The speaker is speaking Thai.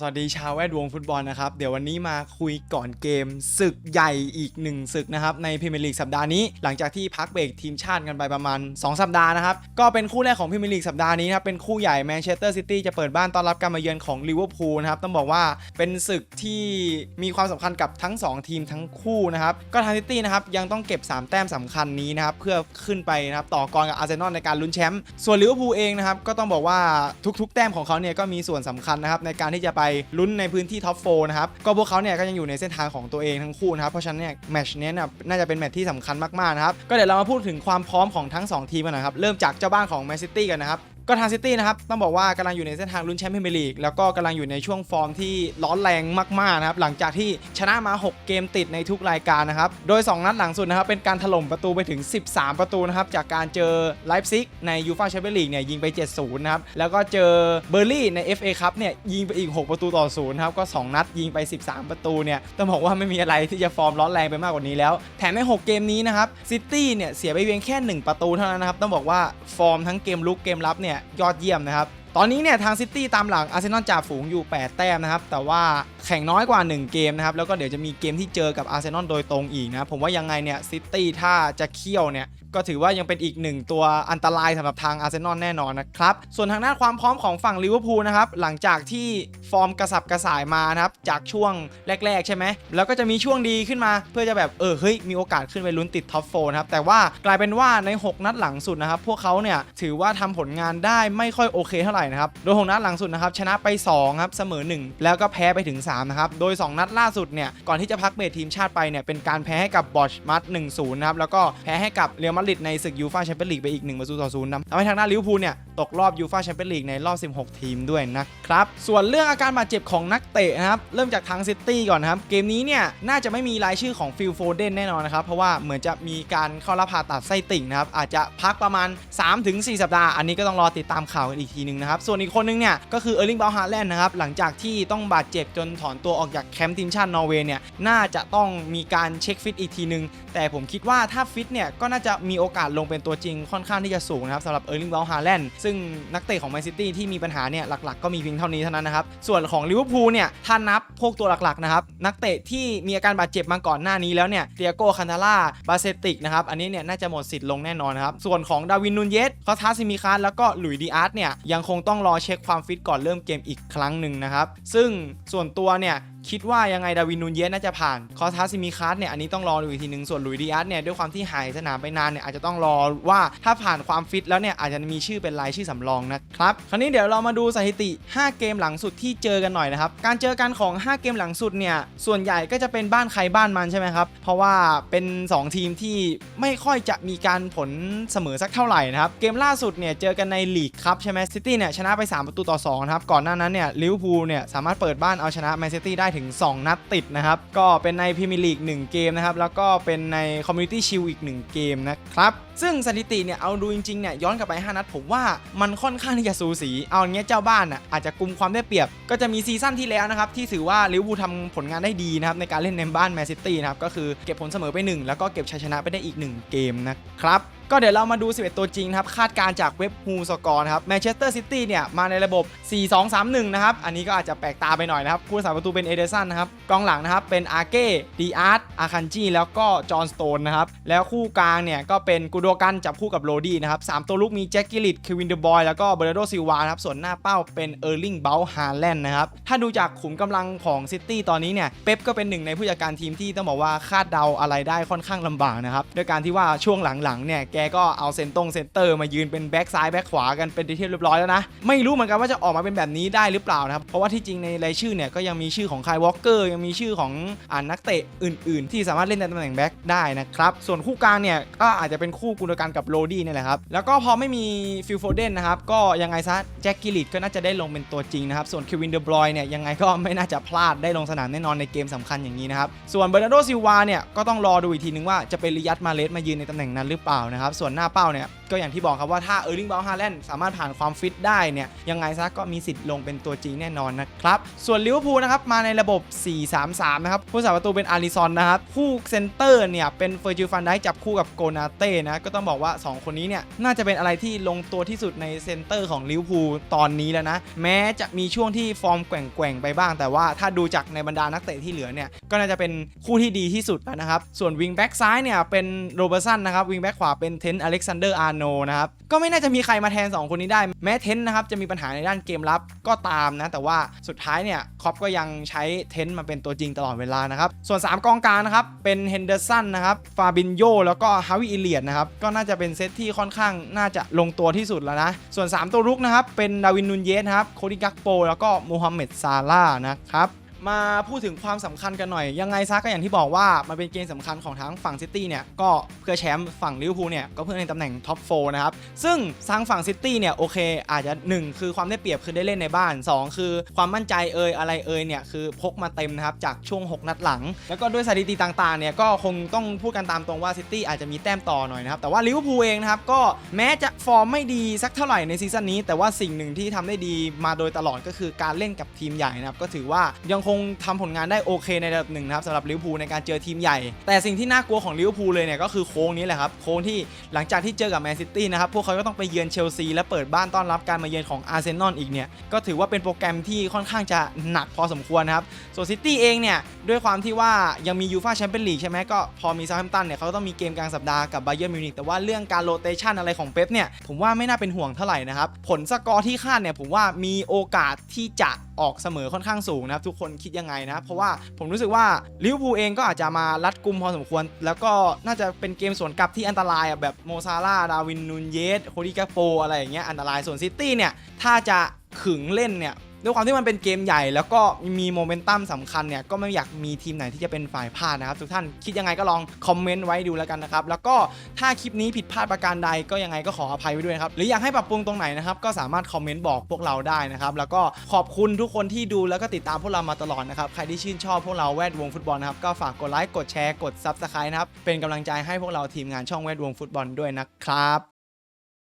สวัสดีชาวแวดวงฟุตบอลนะครับ เดี๋ยววันนี้มาคุยก่อนเกมศึกใหญ่อีกหนึ่งศึกนะครับ ในพรีเมียร์ลีกสัปดาห์นี้ หลังจากที่พักเบรกทีมชาติกันไปประมาณ 2 สัปดาห์นะครับ ก็เป็นคู่แรกของพรีเมียร์ลีกสัปดาห์นี้นะครับ เป็นคู่ใหญ่แมนเชสเตอร์ซิตี้จะเปิดบ้านต้อนรับการมาเยือนของลิเวอร์พูลนะครับ ต้องบอกว่าเป็นศึกที่มีความสำคัญกับทั้ง 2 ทีมทั้งคู่นะครับก็ทางซิตี้นะครับยังต้องเก็บ 3 แต้มสำคัญนี้นะครับเพื่อขึ้นไปนะครับต่อกรกับอาร์เซนอลในการลุ้นแชมป์ส่วนลิเวอร์พูลเองนะครับก็ต้องบอกว่าทุก ๆ แต้มของเขาเนี่ยก็มีส่วนสำคัญนะครับในการที่จะไปลุ้นในพื้นที่ท็อปโฟนะครับก็พวกเขาเนี่ยก็ยังอยู่ในเส้นทางของตัวเองทั้งคู่นะครับเพราะฉะนั้นเนี่ยแมตช์เนี้ยน่ะน่าจะเป็นแมตช์ที่สำคัญมากๆนะครับก็เดี๋ยวเรามาพูดถึงความพร้อมของทั้งสองทีมกันนะครับเริ่มจากเจ้าบ้านของแมนซิตี้กันนะครับ ก็ทางซิตี้นะครับต้องบอกว่ากำลังอยู่ในเส้นทางลุ้นแชมเป์พรีเมียร์ลีกแล้วก็กำลังอยู่ในช่วงฟอร์มที่ร้อนแรงมากๆนะครับหลังจากที่ชนะมา 6 เกมติดในทุกรายการนะครับโดย 2 นัดหลังสุดนะครับเป็นการถล่มประตูไปถึง 13 ประตูนะครับจากการเจอไลฟ์ซิกในยูฟ่าแชมเปี้ยนลีกเนี่ยยิงไป 7-0 นะครับแล้วก็เจอเบอร์ลี่ใน FA คัพเนี่ยยิงไปอีก 6 ประตูต่อศูนย์นะครับก็ 2 นัดยิงไป 13 ประตูเนี่ยต้องบอกว่าไม่มีอะไรที่จะฟอร์มร้อนแรงไปมากกว่านี้แล้ว แถมใน 6 เกมนี้นะครับซิตี้เนี่ยเสียไปเพียงแค่ 1 ประตูเท่านั้นนะครับต้องบอกว่าฟอร์มทั้งเกมลุกเกมรับเนี่ยยอดเยี่ยมนะครับ ตอนนี้เนี่ยทางซิตี้ตามหลังอาร์เซนอลจ่าฝูงอยู่ 8 แต้มนะครับ แต่ว่าแข่งน้อยกว่า 1 เกมนะครับ แล้วก็เดี๋ยวจะมีเกมที่เจอกับอาร์เซนอลโดยตรงอีกนะ ผมว่ายังไงเนี่ยซิตี้ถ้าจะเคี่ยวเนี่ยก็ถือว่ายังเป็นอีกหนึ่งตัวอันตรายสำหรับทางอาร์เซนอลแน่นอนนะครับ ส่วนทางด้านความพร้อมของฝั่งลิเวอร์พูลนะครับ หลังจากที่ฟอร์มกระสับกระส่ายมานะครับ จากช่วงแรก ๆ ใช่ไหม แล้วก็จะมีช่วงดีขึ้นมาเพื่อจะแบบเออเฮ้ยมีโอกาสขึ้นไปลุ้นติดท็อปโฟนะครับ แต่ว่ากลายเป็นว่าใน 6 นัดหลังสุดนะครับพวกเขาเนี่ยถือว่าทำผลงานได้ไม่ค่อยโอเคเท่าไหร่นะครับ โดย6นัดหลังสุดนะครับชนะไป2ครับเสมอ 1 แล้วก็แพ้ไปถึง3นะครับ โดย 2 นัดล่าสุดเนี่ยก่อนที่จะพักเบรทีมชาติไปเนี่ยเป็นการแพ้ให้กับบอชมัด1-0นะครับแล้วก็แพ้ให้กับเรอัลมาดริดในศึกยูฟ่าแชมเปี้ยนลีกไปอีก1ประตูต่อ0นะทำให้ทางด้านลิเวอร์พูลเนี่ย ตกรอบยูฟาแชมเปี้ยนลีกในรอบ 16 ทีมด้วยนะครับ ส่วนเรื่องอาการบาดเจ็บของนักเตะนะครับ เริ่มจากทางซิตี้ก่อนนะครับ เกมนี้เนี่ย น่าจะไม่มีรายชื่อของฟิลโฟเดนแน่นอนนะครับ เพราะว่าเหมือนจะมีการเข้ารับผ่าตัดไส้ติ่งนะครับ อาจจะพักประมาณ 3-4 สัปดาห์ อันนี้ก็ต้องรอติดตามข่าวกันอีกทีนึงนะครับ ส่วนอีกคนนึงเนี่ยก็คือเออร์ลิงเบลฮาแลนด์นะครับหลังจากที่ต้องบาดเจ็บจนถอนตัวออกจากแคมป์ทีมชาตินอร์เวย์เนี่ยน่าจะต้องมีการเช็คฟิตอีกทีนึง แต่ผมคิดว่าถ้าฟิตเนี่ยก็น่าจะมีโอกาสลงเป็นตัวจริงค่อนข้างที่จะสูงนะครับสำหรับเออร์ลิงเบลฮาแลนด์ซงนักเตะของแมนซิตี้ที่มีปัญหาเนี่ยหลักๆ ก็มีเพียงเท่านี้เท่านั้นนะครับ ส่วนของลิเวอร์พูลเนี่ยถ้านับพวกตัวหลักๆนะครับนักเตะที่มีอาการบาดเจ็บมาก่อนหน้านี้แล้วเนี่ยเตียโกคันทาร่าบาเซติกนะครับอันนี้เนี่ยน่าจะหมดสิทธิ์ลงแน่นอนนะครับส่วนของดาวินนูนเยสคอทัสซิมิคาสแล้วก็หลุยดีอาร์ตเนี่ยยังคงต้องรอเช็คความฟิตก่อนเริ่มเกมอีกครั้งหนึ่งนะครับซึ่งส่วนตัวเนี่ยคิดว่ายังไงดาวินนูนเยสน่าจะผ่านคอทัสซิมิคัสเนี่ยอันนี้ต้องรอดูอีกทีหนึ่งส่วนลุยดิอาร์เนี่ยด้วยความที่หายสนามไปนานเนี่ยอาจจะต้องรอว่าถ้าผ่านความฟิตแล้วเนี่ยอาจจะมีชื่อเป็นรายชื่อสำรองนะครับคราวนี้เดี๋ยวเรามาดูสถิติ 5 เกมหลังสุดที่เจอกันหน่อยนะครับการเจอกันของ 5 เกมหลังสุดเนี่ยส่วนใหญ่ก็จะเป็นบ้านใครบ้านมันใช่ไหมครับเพราะว่าเป็น 2 ทีมที่ไม่ค่อยจะมีการผลเสมอสักเท่าไหร่นะครับเกมล่าสุดเนี่ยเจอกันในลีกครับใช่ไหมซิตี้เนี่ยชนะไป 3 ประตูต่อ2นะครับก่อนหน้านั้นเนี่ยลิเวอร์พูลเนี่ยสามารถเปิดบ้านเอาชนะแมนซิตี้ได้ถึง 2 นัดติดนะครับ ก็เป็นในพรีเมียร์ลีก1เกมนะครับ แล้วก็เป็นในคอมมูนิตี้ชิลอีก 1 เกมนะครับ ซึ่งสถิติเนี่ยเอาดูจริงๆเนี่ยย้อนกลับไป 5 นัดผมว่ามันค่อนข้างที่จะสูสี เอาอย่างเงี้ยเจ้าบ้านอะอาจจะกุมความได้เปรียบ ก็จะมีซีซั่นที่แล้วนะครับที่ถือว่าลิเวอร์พูลทำผลงานได้ดีนะครับในการเล่นในบ้านแมนซิตี้นะครับก็คือเก็บผลเสมอไป 1 แล้วก็เก็บชัยชนะไปได้อีก 1 เกมนะครับ ก็เดี๋ยวเรามาดู 11 ตัวจริงนะครับ คาดการจากเว็บฮูสกอร์นะครับแมนเชสเตอร์ซิตี้เนี่ย มาในระบบ 4-2-3-1 นะครับ อันนี้ก็อาจจะแปลกตาไปหน่อยนะครับ ผู้รักษาประตูเป็นเอเดสันนะครับ กองหลังนะครับ เป็นอาเก้ดีอาร์ตอาคันจีแล้วก็จอห์นสโตนนะครับ แล้วคู่กลางเนี่ย ก็เป็นกูโดกันจับคู่กับโรดี้นะครับสามตัวลุกมีแจ็คกิลิตเควินเดอร์บอยแล้วก็เบรโดซิวานครับส่วนหน้าเป้าเป็นเออร์ลิงเบลฮาแลนด์นะครับถ้าดูจากขุมกำลังของซิตี้ตอนนี้เนี่ยเป๊ปก็เป็นหนึ่งในผู้จัดการทีมที่ต้องบอกว่าคาดเดาอะไรได้ค่อนข้างลำบากนะครับด้วยการที่ว่าช่วงหลังๆเนี่ยแกก็เอาเซนตรงเซนเตอร์มายืนเป็นแบ็กซ้ายแบ็กขวากันเป็นที่เรียบร้อยแล้วนะ ไม่รู้เหมือนกันว่าจะออกมาเป็นแบบนี้ได้หรือเปล่านะครับ เพราะว่าที่จริงในรายชื่อเนี่ยก็ยังมีชื่อของคายวอลเกอร์ยังมีชื่อของอ่านักเตะอื่น ๆ ที่สามารถเล่นในตำแหน่งแบ็กได้นะครับ ส่วนคู่กลางเนี่ยก็อาจจะเป็นคู่กุลการกับโรดี้เนี่ยแหละครับ แล้วก็พอไม่มีฟิลโฟเดนนะครับก็ยังไงซะแจ็คกิลิตก็น่าจะได้ลงเป็นตัวจริงนะครับส่วนเควินเดอร์บรอยเนี่ยยังไงก็ไม่น่าจะพลาดได้ลงสนามแน่นอนในเกมสำคัญอย่างนี้นะครับส่วนเบอร์นาร์โดซิลวาเนี่ยก็ต้องรอดูอีกทีนึงว่าจะเป็นริยัตมาเลสมายืนในตำแหน่งนั้นหรือเปล่านะครับส่วนหน้าเป้าเนี่ยก็อย่างที่บอกครับว่าถ้าเออร์ลิงบอลฮาแลนด์สามารถผ่านความฟิตได้เนี่ยยังไงซะก็มีสิทธิ์ลงเป็นตัวจริงแน่นอนนะครับส่วนลิเวอร์พูลนะครับมาในระบบ 4-3-3 นะครับผู้สาประตูเป็นอาริซอนนะครับคู่เซนเตอร์เนี่ยเป็นเฟอร์จิลฟันได้จับคู่กับโกนาเต้นะก็ต้องบอกว่า 2 คนนี้เนี่ยน่าจะเป็นอะไรที่ลงตัวที่สุดในเซนเตอร์ของลิเวอร์พูลตอนนี้แล้วนะแม้จะมีช่วงที่ฟอร์มแกว่งๆไปบ้าง แต่ว่าถ้าดูจากในบรรดานักเตะที่เหลือเนี่ยก็น่าจะเป็นคู่ที่ดีที่สุดแล้วนะครับส่วนวิงแบ็กซ้ายเนี่ยเป็นโรเบอร์สันนะครับวิงแบ็กขวาเป็นเทนอเล็กซานเดอร์อาร์โนนะครับ ก็ไม่น่าจะมีใครมาแทน 2 คนนี้ได้ แม้เทนนะครับ จะมีปัญหาในด้านเกมรับก็ตามนะ แต่ว่าสุดท้ายเนี่ยคอปก็ยังใช้เทนมาเป็นตัวจริงตลอดเวลานะครับ ส่วน 3 กองกลางนะครับ เป็นเฮนเดอร์สันนะครับฟาบินโยแล้วก็ฮาวิอิเลียดนะครับก็น่าจะเป็นเซตที่ค่อนข้างน่าจะลงตัวที่สุดแล้วนะส่วน 3 ตัวรุกนะครับเป็นดาวินนูนเยสครับโคดิกักโปแล้วก็มูฮัมเหม็ดซาร่านะครับ มาพูดถึงความสำคัญกันหน่อย ยังไงซะก็อย่างที่บอกว่ามันเป็นเกมสำคัญของทั้งฝั่งซิตี้เนี่ยก็เพื่อแชมป์ฝั่งลิเวอร์พูลเนี่ยก็เพื่อในตำแหน่งท็อปโฟนะครับ ซึ่งทางฝั่งซิตี้เนี่ยโอเค อาจจะ 1 คือความได้เปรียบคือได้เล่นในบ้าน 2 คือความมั่นใจเอ่ยอะไรเอ่ยเนี่ยคือพกมาเต็มนะครับจากช่วง 6 นัดหลัง แล้วก็ด้วยสถิติต่างๆเนี่ยก็คงต้องพูดกันตามตรงว่าซิตี้อาจจะมีแต้มต่อหน่อยนะครับแต่ว่าลิเวอร์พูลเองนะครับก็แม้จะฟอร์มไม่ดีสักเท่าไหร่ในซีซั่นนี้ แต่ว่าสิ่งหนึ่งที่ทำได้ดีมาโดยตลอดก็คือการเล่นกับทีมใหญ่นะครับก็ถือว่ายังคงทำผลงานได้โอเคในระดับหนึ่งนะครับสำหรับลิเวอร์พูลในการเจอทีมใหญ่ แต่สิ่งที่น่ากลัวของลิเวอร์พูลเลยเนี่ยก็คือโค้งนี้แหละครับโค้งที่หลังจากที่เจอกับแมนซิตี้นะครับพวกเขาก็ต้องไปเยือนเชลซีและเปิดบ้านต้อนรับการมาเยือนของอาร์เซนอลอีกเนี่ยก็ถือว่าเป็นโปรแกรมที่ค่อนข้างจะหนักพอสมควรนะครับส่วนซิตี้เองเนี่ยด้วยความที่ว่ายังมียูฟาแชมเปี้ยนลีกใช่ไหมก็พอมีซาแฮมตันเนี่ยเขาก็ต้องมีเกมกลางสัปดาห์กับไบเย r n มิวนิกแต่ว่าเรื่องการโรเตชันอะไรของเป๊ปเนี่ยผมว่าไม่น่าเป็นห่วงเท่าไหร่นะครับผลสกอร์ที่คาดเนี่ยผมว่ามีโอกาสที่จะ ออกเสมอค่อนข้างสูงนะครับทุกคนคิดยังไงนะเพราะว่าผมรู้สึกว่าลิเวอร์พูลเองก็อาจจะมารัดกุมพอสมควร แล้วก็น่าจะเป็นเกมสวนกลับที่อันตรายแบบโมซาร่าดาวินนูนเยสโคดิกาโปอะไรอย่างเงี้ยอันตรายส่วนซิตี้เนี่ยถ้าจะขึงเล่นเนี่ย ด้วยความที่มันเป็นเกมใหญ่แล้วก็มีโมเมนตัมสำคัญเนี่ยก็ไม่อยากมีทีมไหนที่จะเป็นฝ่ายพลาดนะครับ ทุกท่านคิดยังไงก็ลองคอมเมนต์ไว้ดูแล้วกันนะครับ แล้วก็ถ้าคลิปนี้ผิดพลาดประการใดก็ยังไงก็ขออภัยไว้ด้วยครับ หรืออยากให้ปรับปรุงตรงไหนนะครับ ก็สามารถคอมเมนต์บอกพวกเราได้นะครับ แล้วก็ขอบคุณทุกคนที่ดูแล้วก็ติดตามพวกเรามาตลอดนะครับ ใครที่ชื่นชอบพวกเราแวดวงฟุตบอลนะครับก็ฝากกดไลค์กดแชร์กด Subscribe นะครับเป็นกำลังใจให้พวกเราทีมงานช่องแวดวงฟุตบอลด้วยนะครับ